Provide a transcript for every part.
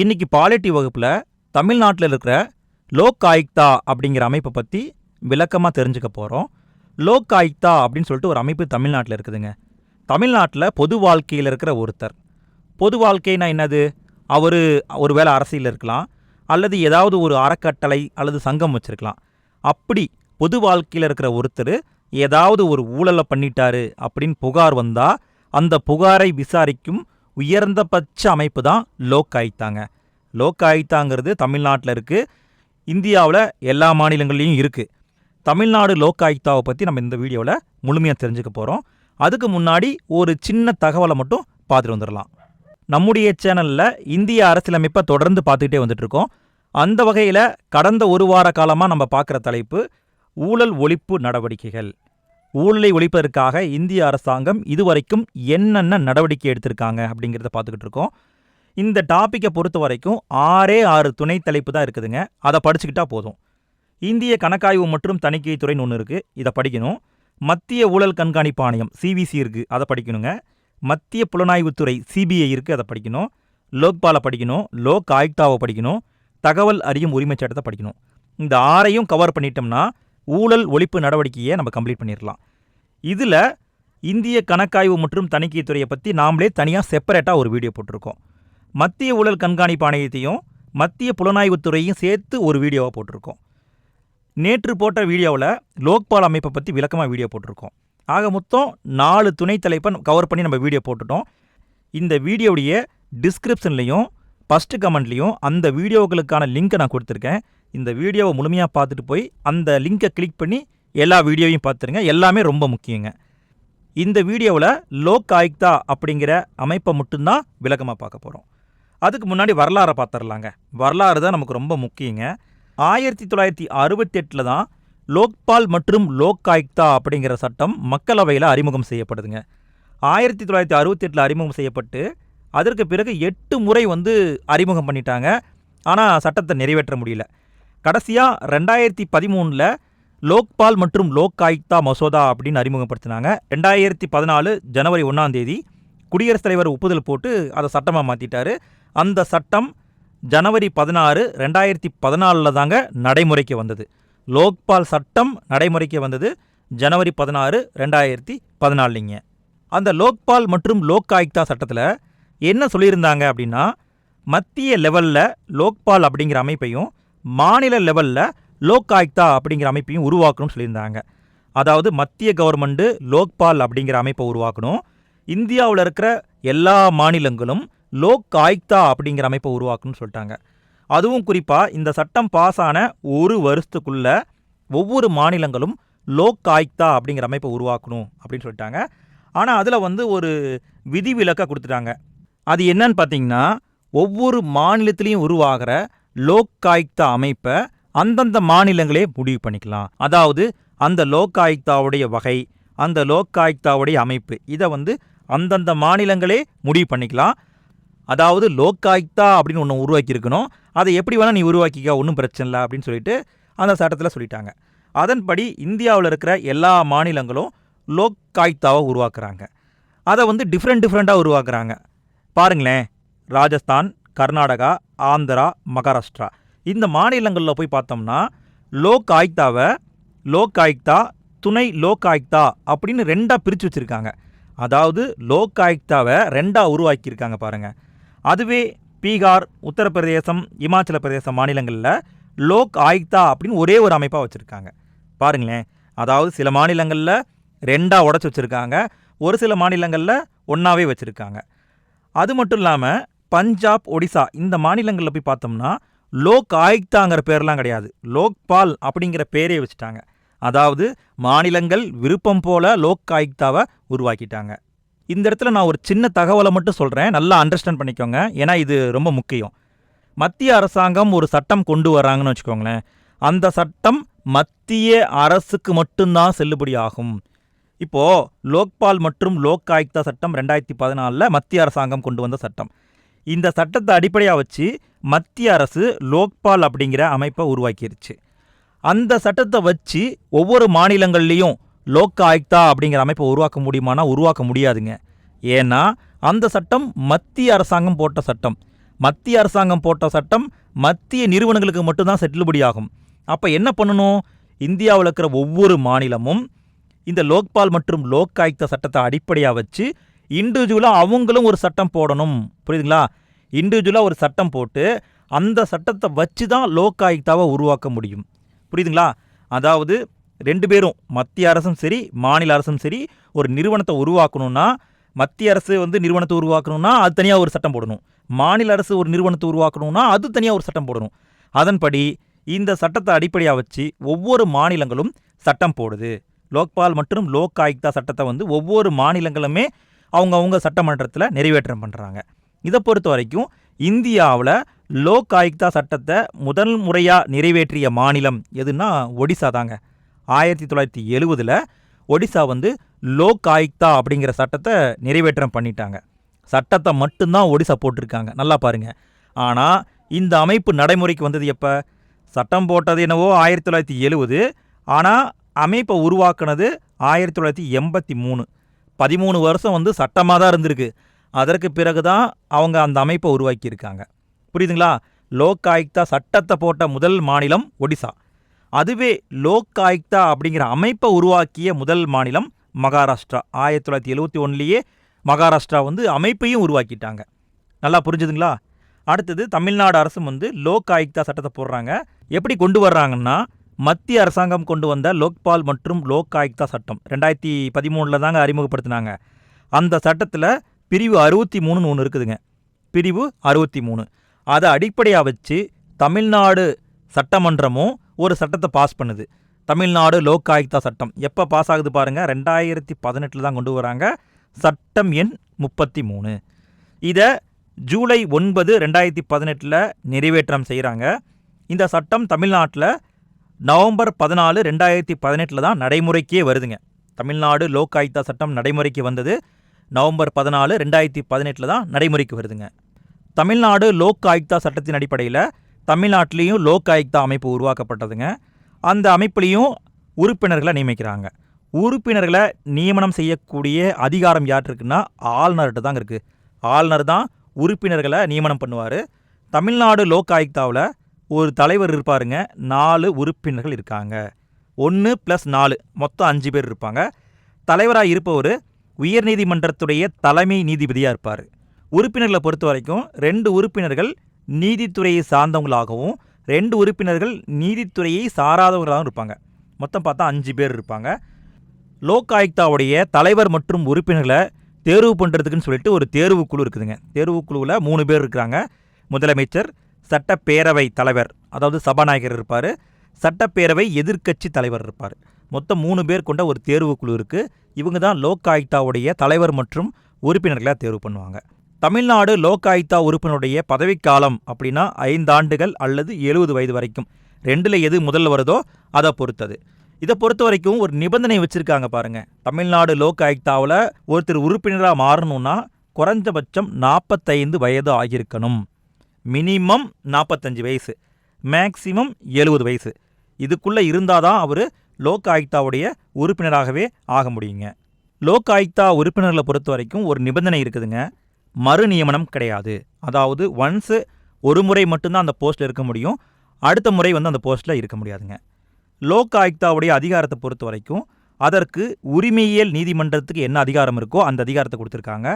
இன்னைக்கு பாலிட்டி வகுப்பில் தமிழ்நாட்டில் இருக்கிற லோக் ஆயுக்தா அப்படிங்கிற அமைப்பை பற்றி விளக்கமாக தெரிஞ்சுக்க போகிறோம் லோக் ஆயுக்தா அப்படின்னு சொல்லிட்டு ஒரு அமைப்பு தமிழ்நாட்டில் இருக்குதுங்க. தமிழ்நாட்டில் பொது வாழ்க்கையில் இருக்கிற ஒருத்தர். பொது வாழ்க்கைனா என்னது? அவர் ஒரு வேளை அரசியல் இருக்கலாம். அல்லது ஏதாவது ஒரு அறக்கட்டளை அல்லது சங்கம் வச்சுருக்கலாம். அப்படி பொது வாழ்க்கையில் இருக்கிற ஒருத்தர் ஏதாவது ஒரு ஊழலை பண்ணிட்டாரு அப்படின்னு புகார் வந்தால் அந்த புகாரை விசாரிக்கும் உயர்ந்தபட்ச அமைப்பு தான் லோக் ஆயுக்தாங்க லோக் ஆயுக்தாங்கிறது தமிழ்நாட்டில் இருக்குது இந்தியாவில் எல்லா மாநிலங்கள்லேயும் இருக்குது தமிழ்நாடு லோக் ஆயுக்தாவை பற்றி நம்ம இந்த வீடியோவில் முழுமையாக தெரிஞ்சுக்க போகிறோம் அதுக்கு முன்னாடி ஒரு சின்ன தகவலை மட்டும் பார்த்துட்டு வந்துடலாம். நம்முடைய சேனலில் இந்திய அரசியலமைப்பை தொடர்ந்து பார்த்துக்கிட்டே வந்துட்ருக்கோம் அந்த வகையில் கடந்த ஒரு வார காலமாக நம்ம பார்க்குற தலைப்பு ஊழல் ஒழிப்பு நடவடிக்கைகள். ஊழலை ஒழிப்பதற்காக இந்திய அரசாங்கம் இதுவரைக்கும் என்னென்ன நடவடிக்கை எடுத்திருக்காங்க அப்படிங்கிறத பார்த்துக்கிட்டு இருக்கோம். இந்த டாப்பிக்கை பொறுத்த வரைக்கும் ஆறே ஆறு துணை தலைப்பு தான் இருக்குதுங்க. அதை படிச்சுக்கிட்டா போதும். இந்திய கணக்காய்வு மற்றும் தணிக்கை துறைன்னு ஒன்று இருக்குது இதை படிக்கணும். மத்திய ஊழல் கண்காணிப்பு ஆணையம் சிபிசி இருக்குது அதை படிக்கணுங்க. மத்திய புலனாய்வுத்துறை சிபிஐ இருக்குது அதை படிக்கணும். லோக்பாலை படிக்கணும். லோக் ஆயுக்தாவை படிக்கணும். தகவல் அறியும் உரிமைச் சட்டத்தை படிக்கணும். இந்த ஆறையும் கவர் பண்ணிட்டோம்னா ஊழல் ஒழிப்பு நடவடிக்கையை நம்ம கம்ப்ளீட் பண்ணிடலாம். இதில் இந்திய கணக்காய்வு மற்றும் தணிக்கை துறையை பற்றி நாமளே தனியாக செப்பரேட்டாக ஒரு வீடியோ போட்டிருக்கோம். மத்திய ஊழல் கண்காணிப்பு ஆணையத்தையும் மத்திய புலனாய்வுத்துறையும் சேர்த்து ஒரு வீடியோவாக போட்டிருக்கோம். நேற்று போட்ட வீடியோவில் லோக்பால் அமைப்பை பற்றி விளக்கமாக வீடியோ போட்டிருக்கோம். ஆக மொத்தம் நாலு துணை தலைப்பை கவர் பண்ணி நம்ம வீடியோ போட்டுட்டோம். இந்த வீடியோவுடைய டிஸ்கிரிப்ஷன்லையும் ஃபஸ்ட்டு கமெண்ட்லேயும் அந்த வீடியோக்களுக்கான லிங்க்கை நான் கொடுத்துருக்கேன். இந்த வீடியோவை முழுமையாக பார்த்துட்டு போய் அந்த லிங்கை கிளிக் பண்ணி எல்லா வீடியோவையும் பார்த்துருங்க. எல்லாமே ரொம்ப முக்கியங்க. இந்த வீடியோவில் லோக் ஆயுக்தா அப்படிங்கிற அமைப்பை மட்டும்தான் விளக்கமாக பார்க்க போகிறோம் அதுக்கு முன்னாடி வரலாறை பார்த்துடலாங்க வரலாறு தான் நமக்கு ரொம்ப முக்கியங்க. ஆயிரத்தி தொள்ளாயிரத்தி அறுபத்தெட்டில் தான் லோக்பால் மற்றும் லோக் ஆயுக்தா அப்படிங்கிற சட்டம் மக்களவையில் அறிமுகம் செய்யப்படுதுங்க. ஆயிரத்தி தொள்ளாயிரத்தி அறுபத்தெட்டில் அறிமுகம் செய்யப்பட்டு அதற்கு பிறகு எட்டு முறை வந்து அறிமுகம் பண்ணிட்டாங்க. ஆனால் சட்டத்தை நிறைவேற்ற முடியல. கடைசியாக ரெண்டாயிரத்தி பதிமூணில் லோக்பால் மற்றும் லோக் ஆயுக்தா மசோதா அப்படின்னு அறிமுகப்படுத்தினாங்க. ரெண்டாயிரத்தி பதினாலு ஜனவரி ஒன்றாம் தேதி குடியரசுத் தலைவர் ஒப்புதல் போட்டு அதை சட்டமாக மாற்றிட்டாரு அந்த சட்டம் ஜனவரி பதினாறு ரெண்டாயிரத்தி பதினாலில் தாங்க நடைமுறைக்கு வந்தது. லோக்பால் சட்டம் நடைமுறைக்கு வந்தது ஜனவரி பதினாறு ரெண்டாயிரத்தி பதினாலிங்க. அந்த லோக்பால் மற்றும் லோக் ஆயுக்தா சட்டத்தில் என்ன சொல்லியிருந்தாங்க அப்படின்னா மத்திய லெவலில் லோக்பால் அப்படிங்கிற அமைப்பையும் மாநில லெவலில் லோக் ஆயுக்தா அப்படிங்கிற அமைப்பையும் உருவாக்கணும்னு சொல்லியிருந்தாங்க. அதாவது மத்திய கவர்மெண்ட்டு லோக்பால் அப்படிங்கிற அமைப்பை உருவாக்கணும். இந்தியாவில் இருக்கிற எல்லா மாநிலங்களும் லோக் ஆயுக்தா அப்படிங்கிற அமைப்பை உருவாக்கணும்னு சொல்லிட்டாங்க. அதுவும் குறிப்பாக இந்த சட்டம் பாஸ் ஆன ஒரு வருஷத்துக்குள்ள ஒவ்வொரு மாநிலங்களும் லோக் ஆயுக்தா அப்படிங்கிற அமைப்பை உருவாக்கணும் அப்படின்னு சொல்லிட்டாங்க. ஆனால் அதில் வந்து ஒரு விதிவிலக்கை கொடுத்துட்டாங்க. அது என்னன்னு பார்த்தீங்கன்னா ஒவ்வொரு மாநிலத்திலையும் உருவாகிற லோக் ஆயுக்தா அமைப்பை அந்தந்த மாநிலங்களே முடிவு பண்ணிக்கலாம். அதாவது அந்த லோக் ஆயுக்தாவுடைய வகை அந்த லோக் ஆயுக்தாவுடைய அமைப்பு இதை வந்து அந்தந்த மாநிலங்களே முடிவு பண்ணிக்கலாம். அதாவது லோக் ஆயுக்தா அப்படின்னு ஒன்று உருவாக்கியிருக்கணும். அதை எப்படி வேணால் நீ உருவாக்கிக்க ஒன்றும் பிரச்சனை இல்லை அப்படின்னு சொல்லிட்டு அந்த சட்டத்தில் சொல்லிட்டாங்க. அதன்படி இந்தியாவில் இருக்கிற எல்லா மாநிலங்களும் லோக் ஆயுக்தாவை உருவாக்குறாங்க. அதை வந்து டிஃப்ரெண்ட் டிஃப்ரெண்ட்டாக உருவாக்குறாங்க. பாருங்களேன் ராஜஸ்தான் கர்நாடகா ஆந்திரா மகாராஷ்டிரா. இந்த மாநிலங்களில் போய் பார்த்தோம்னா லோக் ஆயுக்தாவை லோக் ஆயுக்தா துணை லோக் ஆயுக்தா அப்படின்னு ரெண்டாக பிரித்து வச்சுருக்காங்க. அதாவது லோக் ஆயுக்தாவை ரெண்டாக உருவாக்கியிருக்காங்க பாருங்கள் அதுவே பீகார் உத்தரப்பிரதேசம் இமாச்சல பிரதேசம் மாநிலங்களில் லோக் ஆயுக்தா அப்படின்னு ஒரே ஒரு அமைப்பாக வச்சுருக்காங்க. பாருங்களேன். அதாவது சில மாநிலங்களில் ரெண்டாக உடச்சி வச்சுருக்காங்க. ஒரு சில மாநிலங்களில் ஒன்றாவே வச்சுருக்காங்க. அது மட்டும் இல்லாமல் பஞ்சாப் ஒடிசா இந்த மாநிலங்களில் போய் பார்த்தோம்னா லோக் ஆயுக்தாங்கிற பேர்லாம் கிடையாது. லோக்பால் அப்படிங்கிற பேரே வச்சுட்டாங்க. அதாவது மாநிலங்கள் விருப்பம் போல லோக் ஆயுக்தாவை உருவாக்கிட்டாங்க. இந்த இடத்துல நான் ஒரு சின்ன தகவலை மட்டும் சொல்கிறேன் நல்லா அண்டர்ஸ்டாண்ட் பண்ணிக்கோங்க. ஏன்னா இது ரொம்ப முக்கியம். மத்திய அரசாங்கம் ஒரு சட்டம் கொண்டு வராங்கன்னு வச்சுக்கோங்களேன். அந்த சட்டம் மத்திய அரசுக்கு மட்டும்தான் செல்லுபடி ஆகும். இப்போது லோக்பால் மற்றும் லோக் ஆயுக்தா சட்டம் ரெண்டாயிரத்தி பதினாலில் மத்திய அரசாங்கம் கொண்டு வந்த சட்டம். இந்த சட்டத்தை அடிப்படையாக வச்சு மத்திய அரசு லோக்பால் அப்படிங்கிற அமைப்பை உருவாக்கிருச்சு. அந்த சட்டத்தை வச்சு ஒவ்வொரு மாநிலங்கள்லேயும் லோக் ஆயுக்தா அப்படிங்கிற அமைப்பை உருவாக்க முடியுமானா உருவாக்க முடியாதுங்க. ஏன்னா அந்த சட்டம் மத்திய அரசாங்கம் போட்ட சட்டம். மத்திய அரசாங்கம் போட்ட சட்டம் மத்திய நிறுவனங்களுக்கு மட்டும்தான் செட்டில்படி ஆகும். அப்போ என்ன பண்ணணும்? இந்தியாவில் இருக்கிற ஒவ்வொரு மாநிலமும் இந்த லோக்பால் மற்றும் லோக் ஆயுக்தா சட்டத்தை அடிப்படையாக வச்சு இண்டிவிஜுவலாக அவங்களும் ஒரு சட்டம் போடணும். புரியுதுங்களா? இண்டிவிஜுவலாக ஒரு சட்டம் போட்டு அந்த சட்டத்தை வச்சு தான் லோக் ஆயுக்தாவை உருவாக்க முடியும். புரியுதுங்களா? அதாவது ரெண்டு பேரும் மத்திய அரசும் சரி மாநில அரசும் சரி ஒரு நிறுவனத்தை உருவாக்கணும்னா மத்திய அரசு வந்து நிறுவனத்தை உருவாக்கணும்னா அது தனியாக ஒரு சட்டம் போடணும். மாநில அரசு ஒரு நிறுவனத்தை உருவாக்கணும்னா அது தனியாக ஒரு சட்டம் போடணும். அதன்படி இந்த சட்டத்தை அடிப்படையாக வச்சு ஒவ்வொரு மாநிலங்களும் சட்டம் போடுது. லோக்பால் மற்றும் லோக் ஆயுக்தா சட்டத்தை வந்து ஒவ்வொரு மாநிலங்களுமே அவங்கவுங்க சட்டமன்றத்தில் நிறைவேற்றம் பண்ணுறாங்க இதை பொறுத்த வரைக்கும் இந்தியாவில் லோக் ஆயுக்தா சட்டத்தை முதல் முறையாக நிறைவேற்றிய மாநிலம் எதுன்னா ஒடிசா தாங்க. ஆயிரத்தி தொள்ளாயிரத்தி எழுவதில் ஒடிசா வந்து லோக் ஆயுக்தா அப்படிங்கிற சட்டத்தை நிறைவேற்றம் பண்ணிட்டாங்க. சட்டத்தை மட்டும்தான் ஒடிசா போட்டிருக்காங்க. நல்லா பாருங்கள் ஆனால் இந்த அமைப்பு நடைமுறைக்கு வந்தது எப்போ? சட்டம் போட்டது என்னவோ ஆயிரத்தி தொள்ளாயிரத்தி எழுவது. ஆனால் அமைப்பை உருவாக்குனது ஆயிரத்தி தொள்ளாயிரத்தி எண்பத்தி மூணு. பதிமூணு வருஷம் வந்து சட்டமாக தான் இருந்திருக்கு. அதற்கு பிறகு தான் அவங்க அந்த அமைப்பை உருவாக்கியிருக்காங்க. புரியுதுங்களா? லோக் ஆயுக்தா சட்டத்தை போட்ட முதல் மாநிலம் ஒடிசா. அதுவே லோக் ஆயுக்தா அப்படிங்கிற அமைப்பை உருவாக்கிய முதல் மாநிலம் மகாராஷ்டிரா. ஆயிரத்தி தொள்ளாயிரத்தி எழுபத்தி ஒன்றுலேயே மகாராஷ்டிரா வந்து அமைப்பையும் உருவாக்கிட்டாங்க. நல்லா புரிஞ்சுதுங்களா? அடுத்தது தமிழ்நாடு அரசும் வந்து லோக் ஆயுக்தா சட்டத்தை போடுறாங்க. எப்படி கொண்டு வர்றாங்கன்னா மத்திய அரசாங்கம் கொண்டு வந்த லோக்பால் மற்றும் லோக் ஆயுக்தா சட்டம் ரெண்டாயிரத்தி பதிமூணில் தாங்க அறிமுகப்படுத்தினாங்க. அந்த சட்டத்தில் பிரிவு அறுபத்தி மூணுன்னு ஒன்று இருக்குதுங்க. பிரிவு அறுபத்தி மூணு. அதை அடிப்படையாக வச்சு தமிழ்நாடு சட்டமன்றமும் ஒரு சட்டத்தை பாஸ் பண்ணுது. தமிழ்நாடு லோக் ஆயுக்தா சட்டம். எப்போ பாஸ் ஆகுது பாருங்கள் ரெண்டாயிரத்தி பதினெட்டில் தான் கொண்டு வராங்க. சட்டம் எண் முப்பத்தி மூணு. இதை ஜூலை ஒன்பது ரெண்டாயிரத்தி பதினெட்டில் நிறைவேற்றம் செய்கிறாங்க இந்த சட்டம் தமிழ்நாட்டில் நவம்பர் பதினாலு ரெண்டாயிரத்தி பதினெட்டில் தான் நடைமுறைக்கே வருதுங்க. தமிழ்நாடு லோக் ஆயுக்தா சட்டம் நடைமுறைக்கு வந்தது. நவம்பர் பதினாலு ரெண்டாயிரத்தி பதினெட்டில் தான் நடைமுறைக்கு வருதுங்க. தமிழ்நாடு லோக் ஆயுக்தா சட்டத்தின் அடிப்படையில் தமிழ்நாட்டிலையும் லோக் ஆயுக்தா அமைப்பு உருவாக்கப்பட்டதுங்க. அந்த அமைப்புலேயும் உறுப்பினர்களை நியமிக்கிறாங்க. உறுப்பினர்களை நியமனம் செய்யக்கூடிய அதிகாரம் யாருக்குன்னா இருக்குன்னா ஆளுநர்கிட்ட தாங்க இருக்குது ஆளுநர் தான் உறுப்பினர்களை நியமனம் பண்ணுவார். தமிழ்நாடு லோக் ஆயுக்தாவில் ஒரு தலைவர் இருப்பாருங்க நாலு உறுப்பினர்கள் இருக்காங்க. ஒன்று ப்ளஸ் நாலு மொத்தம் அஞ்சு பேர் இருப்பாங்க. தலைவராக இருப்பவர் உயர்நீதிமன்றத்துடைய தலைமை நீதிபதியாக இருப்பார். உறுப்பினர்களை பொறுத்த வரைக்கும் ரெண்டு உறுப்பினர்கள் நீதித்துறையை சார்ந்தவங்களாகவும் ரெண்டு உறுப்பினர்கள் நீதித்துறையை சாராதவங்களாகவும் இருப்பாங்க. மொத்தம் பார்த்தா அஞ்சு பேர் இருப்பாங்க. லோக் ஆயுக்தாவுடைய தலைவர் மற்றும் உறுப்பினர்களை தேர்வு பண்ணுறதுக்குன்னு சொல்லிட்டு ஒரு தேர்வு குழு இருக்குதுங்க. தேர்வு குழுவில் மூணு பேர் இருக்கிறாங்க. முதலமைச்சர் சட்டப்பேரவை தலைவர் அதாவது சபாநாயகர் இருப்பார். சட்டப்பேரவை எதிர்க்கட்சி தலைவர் இருப்பார். மொத்தம் மூணு பேர் கொண்ட ஒரு தேர்வுக்குழு இருக்குது இவங்க தான் லோக் ஆயுக்தாவுடைய தலைவர் மற்றும் உறுப்பினர்களை தேர்வு பண்ணுவாங்க. தமிழ்நாடு லோக் ஆயுக்தா உறுப்பினருடைய பதவிக்காலம் அப்படின்னா ஐந்தாண்டுகள் அல்லது எழுபது வயது வரைக்கும். ரெண்டில் எது முதல்ல வருதோ அதை பொறுத்தது. இதை பொறுத்த வரைக்கும் ஒரு நிபந்தனை வச்சுருக்காங்க பாருங்க. தமிழ்நாடு லோக் ஆயுக்தாவில் ஒருத்தர் உறுப்பினராக மாறணும்னா குறைஞ்சபட்சம் நாற்பத்தைந்து வயது ஆகியிருக்கணும். மினிமம் நாற்பத்தஞ்சு வயசு மேக்சிமம் எழுபது வயசு. இதுக்குள்ளே இருந்தால் தான் அவர் லோக் ஆயுக்தாவுடைய உறுப்பினராகவே ஆக முடியுங்க. லோக் ஆயுக்தா உறுப்பினர்களை பொறுத்த வரைக்கும் ஒரு நிபந்தனை இருக்குதுங்க. மறு நியமனம் கிடையாது. அதாவது ஒன்ஸு ஒரு முறை மட்டும்தான் அந்த போஸ்ட்டில் இருக்க முடியும். அடுத்த முறை வந்து அந்த போஸ்ட்டில் இருக்க முடியாதுங்க. லோக் ஆயுக்தாவுடைய அதிகாரத்தை பொறுத்த வரைக்கும் அதற்கு உரிமையியல் நீதிமன்றத்துக்கு என்ன அதிகாரம் இருக்கோ அந்த அதிகாரத்தை கொடுத்துருக்காங்க.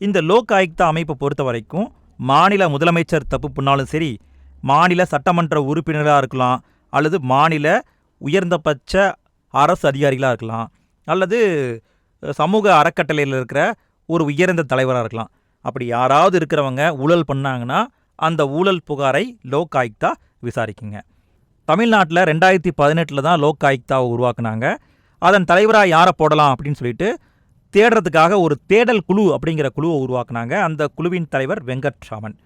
இந்த லோக் ஆயுக்தா அமைப்பை பொறுத்த வரைக்கும் மாநில முதலமைச்சர் தப்பு பண்ணாலும் சரி மாநில சட்டமன்ற உறுப்பினராக இருக்கலாம் அல்லது மாநில உயர்ந்தபட்ச அரசு அதிகாரிகளாக இருக்கலாம் அல்லது சமூக அறக்கட்டளையில் இருக்கிற ஒரு உயர்ந்த தலைவராக இருக்கலாம். அப்படி யாராவது இருக்கிறவங்க ஊழல் பண்ணாங்கன்னா அந்த ஊழல் புகாரை லோக் ஆயுக்தா விசாரிக்குங்க. தமிழ்நாட்டில் ரெண்டாயிரத்தி பதினெட்டில் தான் லோக் ஆயுக்தாவை உருவாக்குனாங்க. அதன் தலைவராக யாரை போடலாம் அப்படின்னு சொல்லிட்டு தேடுறதுக்காக ஒரு தேடல் குழு அப்படிங்கிற குழுவை உருவாக்குனாங்க. அந்த குழுவின் தலைவர் வெங்கட்ராமன்.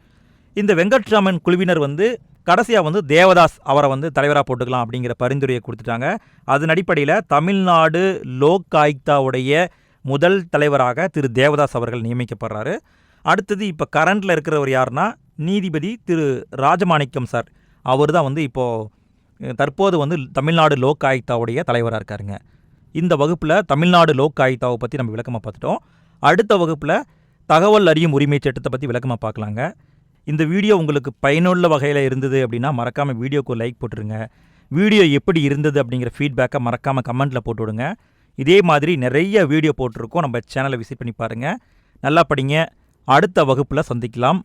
இந்த வெங்கட்ராமன் குழுவினர் வந்து கடைசியாக வந்து தேவதாஸ் அவரை வந்து தலைவராக போட்டுக்கலாம் அப்படிங்கிற பரிந்துரையை கொடுத்துட்டாங்க. அதன் அடிப்படையில் தமிழ்நாடு லோக் ஆயுக்தாவுடைய முதல் தலைவராக திரு தேவதாஸ் அவர்கள் நியமிக்கப்படுறாரு. அடுத்தது இப்போ கரண்டில் இருக்கிறவர் யாருன்னா நீதிபதி திரு ராஜமாணிக்கம் சார். அவர் தான் வந்து இப்போது தற்போது வந்து தமிழ்நாடு லோக் ஆயுக்தாவுடைய தலைவராக இருக்காருங்க. இந்த வகுப்பில் தமிழ்நாடு லோக் ஆயுக்தாவை பற்றி நம்ம விளக்கமாக பார்த்துட்டோம். அடுத்த வகுப்பில் தகவல் அறியும் உரிமை சட்டத்தை பற்றி விளக்கமாக பார்க்கலாங்க. இந்த வீடியோ உங்களுக்கு பயனுள்ள வகையில் இருந்தது அப்படின்னா மறக்காமல் வீடியோக்கு லைக் போட்டுருங்க. வீடியோ எப்படி இருந்தது அப்படிங்கிற ஃபீட்பேக்கை மறக்காமல் கமெண்ட்டில் போட்டு விடுங்க இதே மாதிரி நிறைய வீடியோ போட்டிருக்கோம். நம்ம சேனலை விசிட் பண்ணி பாருங்கள் நல்லா படிங்க. அடுத்த வகுப்பில் சந்திக்கலாம்.